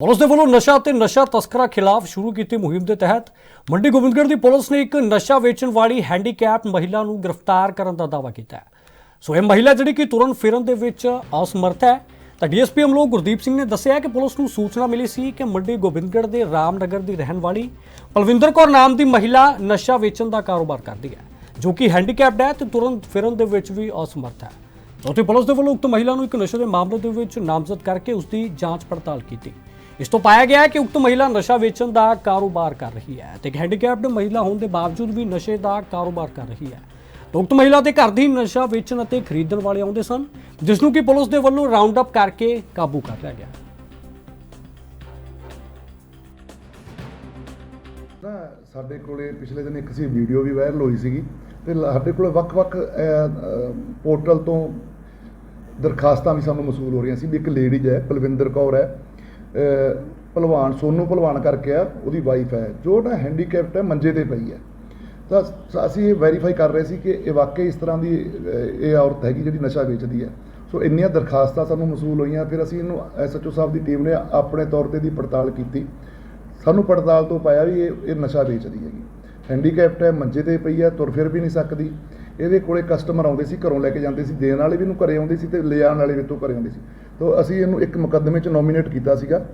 Police ਦੇ ਵੱਲੋਂ ਨਸ਼ਾ ਅਤੇ ਨਸ਼ਾ ਤਸਕਰਾਂ ਖਿਲਾਫ ਸ਼ੁਰੂ ਕੀਤੀ ਮੁਹਿੰਮ ਦੇ ਤਹਿਤ ਮੰਡੀ ਗੋਬਿੰਦਗੜ੍ਹ ਦੀ ਪੁਲਿਸ ਨੇ ਇੱਕ ਨਸ਼ਾ ਵੇਚਣ ਵਾਲੀ ਹੈਂਡੀਕੈਪ ਮਹਿਲਾ ਨੂੰ ਗ੍ਰਿਫਤਾਰ ਕਰਨ ਦਾ ਦਾਅਵਾ ਕੀਤਾ ਹੈ। ਸੋ ਇਹ ਮਹਿਲਾ ਜਿਹੜੀ ਕਿ ਤੁਰਨ ਫਿਰਨ ਦੇ ਵਿੱਚ ਅਸਮਰਥ ਹੈ। ਤਾਂ ਡੀਐਸਪੀ ਅਮਲੋ ਗੁਰਦੀਪ ਸਿੰਘ ਨੇ ਦੱਸਿਆ ਕਿ ਪੁਲਿਸ ਨੂੰ ਸੂਚਨਾ ਮਿਲੀ ਸੀ ਕਿ ਮੰਡੀ ਗੋਬਿੰਦਗੜ੍ਹ ਦੇ ਰਾਮਨਗਰ ਦੀ ਰਹਿਣ ਵਾਲੀ ਪਲਵਿੰਦਰ ਕੌਰ ਨਾਮ ਦੀ ਮਹਿਲਾ ਨਸ਼ਾ ਵੇਚਣ ਦਾ ਕਾਰੋਬਾਰ ਕਰਦੀ ਹੈ, ਜੋ ਕਿ ਹੈਂਡੀਕੈਪਡ ਹੈ ਤੇ ਤੁਰਨ ਫਿਰਨ ਦੇ ਵਿੱਚ ਵੀ ਅਸਮਰਥ ਹੈ। ਉੱਥੇ ਪੁਲਿਸ ਦੇ ਵੱਲੋਂ ਉਕਤ ਮਹਿਲਾ ਨੂੰ ਇੱਕ ਨਸ਼ੇ ਦੇ ਮਾਮਲੇ ਦੇ ਵਿੱਚ ਨਾਮਜ਼ਦ ਕਰਕੇ ਉਸ ਦੀ ਜਾਂਚ ਪੜਤਾਲ ਕੀਤੀ। ਇਸ ਤੋਂ ਪਾਇਆ ਗਿਆ ਹੈ ਕਿ ਉਕਤ ਮਹਿਲਾ ਨਸ਼ਾ ਵੇਚਣ ਦਾ ਕਾਰੋਬਾਰ ਕਰ ਰਹੀ ਹੈ ਤੇ ਇੱਕ ਹੈਂਡੀਕੈਪਡ ਮਹਿਲਾ ਹੋਣ ਦੇ ਬਾਵਜੂਦ ਵੀ ਨਸ਼ੇ ਦਾ ਕਾਰੋਬਾਰ ਕਰ ਰਹੀ ਹੈ। ਉਕਤ ਮਹਿਲਾ ਦੇ ਘਰ ਦੀ ਨਸ਼ਾ ਵੇਚਣ ਅਤੇ ਖਰੀਦਣ ਵਾਲੇ ਆਉਂਦੇ ਸਨ, ਜਿਸ ਨੂੰ ਕਿ ਪੁਲਿਸ ਦੇ ਵੱਲੋਂ ਰਾਉਂਡ ਅਪ ਕਰਕੇ ਕਾਬੂ ਕਰ ਲਿਆ ਗਿਆ। ਨਾ ਸਾਡੇ ਕੋਲੇ ਪਿਛਲੇ ਦਿਨ ਇੱਕ ਸੀ ਵੀਡੀਓ ਵੀ ਵਾਇਰਲ ਹੋਈ ਸੀਗੀ ਤੇ ਸਾਡੇ ਕੋਲੇ ਵੱਖ-ਵੱਖ ਪੋਰਟਲ ਤੋਂ ਦਰਖਾਸਤਾਂ ਵੀ ਸਾਨੂੰ ਮਸੂਲ ਹੋ ਰਹੀਆਂ ਸੀ ਵੀ ਇੱਕ ਲੇਡੀਜ਼ ਹੈ ਪਲਵਿੰਦਰ ਕੌਰ ਹੈ ਭਲਵਾਨ ਸੋਨੂ ਭਲਵਾਨ ਕਰਕੇ ਆ, ਉਹਦੀ ਵਾਈਫ ਹੈ। ਜੋ ਨਾ ਹੈਂਡੀਕੈਪਟ ਹੈ, ਮੰਜੇ ਤੇ ਪਈ ਹੈ। ਤਾਂ ਅਸੀਂ ਇਹ ਵੈਰੀਫਾਈ ਕਰ ਰਹੇ ਸੀ ਕਿ ਇਹ ਵਾਕਈ ਇਸ ਤਰ੍ਹਾਂ ਦੀ ਇਹ ਔਰਤ ਹੈਗੀ ਜਿਹੜੀ ਨਸ਼ਾ ਵੇਚਦੀ ਹੈ। ਸੋ ਇੰਨੀਆਂ ਦਰਖਾਸਤਾਂ ਸਾਨੂੰ ਮਸੂਲ ਹੋਈਆਂ, ਫਿਰ ਅਸੀਂ ਇਹਨੂੰ ਐਸਐਚਓ ਸਾਹਿਬ ਦੀ ਟੀਮ ਨੇ ਆਪਣੇ ਤੌਰ ਤੇ ਦੀ ਪੜਤਾਲ ਕੀਤੀ। ਸਾਨੂੰ ਪੜਤਾਲ ਤੋਂ ਪਾਇਆ ਵੀ ਇਹ ਇਹ ਨਸ਼ਾ ਵੇਚਦੀ ਹੈਗੀ। ਹੈਂਡੀਕੈਪਟ ਹੈ, ਮੰਜੇ ਤੇ ਪਈ ਹੈ, ਤੁਰ ਫਿਰ ਵੀ ਨਹੀਂ ਸਕਦੀ। ਇਹਦੇ ਕੋਲੇ ਕਸਟਮਰ ਆਉਂਦੇ ਸੀ, ਘਰੋਂ ਲੈ ਕੇ ਜਾਂਦੇ ਸੀ, ਦੇਣ ਵਾਲੇ ਵੀ ਇਹਨੂੰ ਘਰੇ ਆਉਂਦੇ ਸੀ ਤੇ ਲਿਜਾਣ ਵਾਲੇ ਵੀ ਤੋਂ ਘਰੇ ਆਉਂਦੇ ਸੀ। ਤੋਂ ਅਸੀਂ ਇਹਨੂੰ ਇੱਕ ਮੁਕੱਦਮੇ 'ਚ ਨੋਮੀਨੇਟ ਕੀਤਾ ਸੀਗਾ।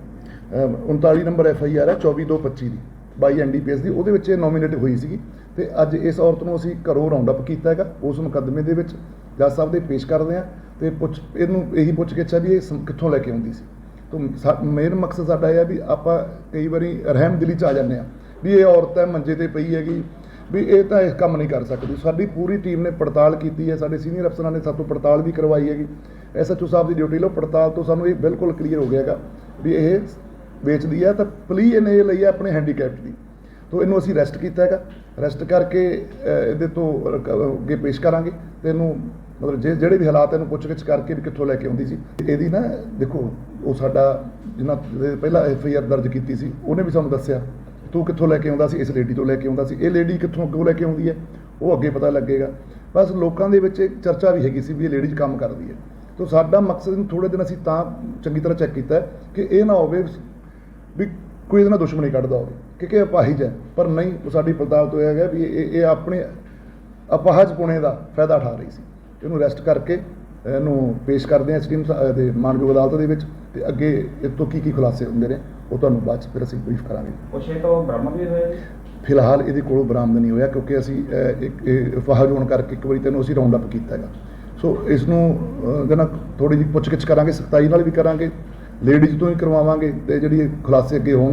ਅਮ 39 ਨੰਬਰ ਐਫ ਆਈ ਆਰ ਹੈ 24225 ਦੀ ਬਾਈ ਐਨਡੀਪੀਐਸ ਦੀ, ਉਹਦੇ ਵਿੱਚ ਇਹ ਨੋਮੀਨੇਟ ਹੋਈ ਸੀਗੀ। ਤੇ ਅੱਜ ਇਸ ਔਰਤ ਨੂੰ ਅਸੀਂ ਘਰੋਂ ਰਾਉਂਡ ਅਪ ਕੀਤਾ ਹੈਗਾ, ਉਸ ਮੁਕੱਦਮੇ ਦੇ ਵਿੱਚ। ਜੱਜ ਸਾਹਿਬ ਦੇ ਪੇਸ਼ ਕਰਦੇ ਆ ਤੇ ਪੁੱਛ, ਇਹਨੂੰ ਇਹੀ ਪੁੱਛ ਕੇ ਵੀ ਇਹ ਸਮ- ਕਿੱਥੋਂ ਲੈ ਕੇ ਆਉਂਦੀ ਸੀ। ਤੋਂ ਮੇਨ ਮਕਸਦ ਸਾਡਾ ਇਹ ਹੈ ਵੀ ਆਪਾਂ ਕਈ ਵਾਰੀ ਰਹਿਮ ਦਿਲੀ ਚ ਆ ਜਾਂਦੇ ਆ ਵੀ ਇਹ ਔਰਤ ਹੈ, ਮੰਜੇ ਤੇ ਪਈ ਹੈਗੀ ਵੀ ਇਹ ਤਾਂ ਇਹ ਕੰਮ ਨਹੀਂ ਕਰ ਸਕਦੀ। ਸਾਡੀ ਪੂਰੀ ਟੀਮ ਨੇ ਪੜਤਾਲ ਕੀਤੀ ਹੈ। ਸਾਡੇ ਸੀਨੀਅਰ ਅਫਸਰਾਂ ਨੇ ਸਾਤੋਂ ਪੜਤਾਲ ਵੀ ਕਰਵਾਈ ਹੈਗੀ। ਐਸਐਚਓ ਸਾਹਿਬ ਦੀ ਡਿਊਟੀ ਲਓ। ਪੜਤਾਲ ਤੋਂ ਸਾਨੂੰ ਇਹ ਬਿਲਕੁਲ ਕਲੀਅਰ ਹੋ ਗਿਆ ਹੈਗਾ ਵੀ ਇਹ ਵੇਚਦੀ ਹੈ ਤਾਂ ਪਲੀ ਇਹਨੇ ਇਹ ਲਈ ਹੈ ਆਪਣੇ ਹੈਂਡੀਕੈਪਟ ਦੀ। ਤੋਂ ਇਹਨੂੰ ਅਸੀਂ ਰੈਸਟ ਕੀਤਾ ਹੈਗਾ। ਰੈਸਟ ਕਰਕੇ ਇਹਦੇ ਤੋਂ ਅੱਗੇ ਪੇਸ਼ ਕਰਾਂਗੇ। ਤੇ ਇਹਨੂੰ ਮਤਲਬ ਜੇ ਜਿਹੜੇ ਵੀ ਹਾਲਾਤ ਇਹਨੂੰ ਪੁੱਛਗਿੱਛ ਕਰਕੇ ਵੀ ਕਿੱਥੋਂ ਲੈ ਕੇ ਆਉਂਦੀ ਸੀ। ਇਹਦੀ ਨਾ ਦੇਖੋ, ਉਹ ਸਾਡਾ ਜਿਹਨਾਂ ਪਹਿਲਾਂ ਐਫ ਆਈ ਆਰ ਦਰਜ ਕੀਤੀ ਸੀ, ਉਹਨੇ ਵੀ ਸਾਨੂੰ ਦੱਸਿਆ। ਤੂੰ ਕਿੱਥੋਂ ਲੈ ਕੇ ਆਉਂਦਾ ਸੀ? ਇਸ ਲੇਡੀ ਤੋਂ ਲੈ ਕੇ ਆਉਂਦਾ ਸੀ। ਇਹ ਲੇਡੀ ਕਿੱਥੋਂ ਅੱਗੋਂ ਲੈ ਕੇ ਆਉਂਦੀ ਹੈ? ਉਹ ਅੱਗੇ ਪਤਾ ਲੱਗੇਗਾ। ਬਸ ਲੋਕਾਂ ਦੇ ਵਿੱਚ ਇੱਕ ਚਰਚਾ ਵੀ ਹੈਗੀ ਸੀ ਵੀ ਇਹ ਲੇਡੀਜ਼ ਕੰਮ ਕਰਦੀ ਹੈ। ਤੋਂ ਸਾਡਾ ਮਕਸਦ ਨੂੰ ਥੋੜੇ ਦਿਨ ਅਸੀਂ ਤਾਂ ਚੰਗੀ ਤਰ੍ਹਾਂ ਚੈੱਕ ਕੀਤਾ ਕਿ ਇਹ ਨਾ ਹੋਵੇ ਵੀ ਕੋਈ ਇਹਦੇ ਨਾਲ ਦੁਸ਼ਮਣੀ ਕੱਢਦਾ ਹੋਵੇ ਕਿਉਂਕਿ ਇਹ ਅਪਾਹਿਜ ਹੈ। ਪਰ ਨਹੀਂ ਉਹ ਸਾਡੀ ਪੜਤਾਲ ਤੋਂ ਇਹ ਹੈਗਾ ਵੀ ਇਹ ਇਹ ਆਪਣੇ ਅਪਾਹਜ ਪੁਣੇ ਦਾ ਫਾਇਦਾ ਉਠਾ ਰਹੀ ਸੀ। ਇਹਨੂੰ ਅਰੈਸਟ ਕਰਕੇ ਇਹਨੂੰ ਪੇਸ਼ ਕਰਦੇ ਹਾਂ ਸਟੀਮ ਦੇ ਮਾਨਯੋਗ ਅਦਾਲਤ ਦੇ ਵਿੱਚ ਤੇ ਅੱਗੇ ਇਹ ਤੋਂ ਕੀ ਕੀ ਖੁਲਾਸੇ ਹੁੰਦੇ ਨੇ ਉਹ ਤੁਹਾਨੂੰ ਬਾਅਦ ਚ ਫਿਰ ਅਸੀਂ ਬਰੀਫ ਕਰਾਂਗੇ। ਕੁਛ ਤੋਂ ਬਰਾਮਦ ਵੀ ਹੋਇਆ ਜੀ ਫਿਲਹਾਲ ਇਹਦੇ ਕੋਲੋਂ ਬਰਾਮਦ ਨਹੀਂ ਹੋਇਆ ਕਿਉਂਕਿ ਅਸੀਂ ਇੱਕ ਅਫਵਾਹ ਹੋਣ ਕਰਕੇ ਇੱਕ ਵਾਰੀ ਤੈਨੂੰ ਅਸੀਂ ਰਾਉਂਡ ਅਪ ਕੀਤਾ ਹੈਗਾ। ਸੋ ਇਸ ਨੂੰ ਜਨਾ ਥੋੜੀ ਜਿਹੀ ਪੁੱਛਗਿੱਛ ਕਰਾਂਗੇ ਸਖਤਾਈ ਨਾਲ ਵੀ ਕਰਾਂਗੇ ਲੇਡੀਜ਼ ਤੋਂ ਹੀ ਕਰਵਾਵਾਂਗੇ ਤੇ ਜਿਹੜੀ ਖੁਲਾਸੇ ਅੱਗੇ ਹੋਣ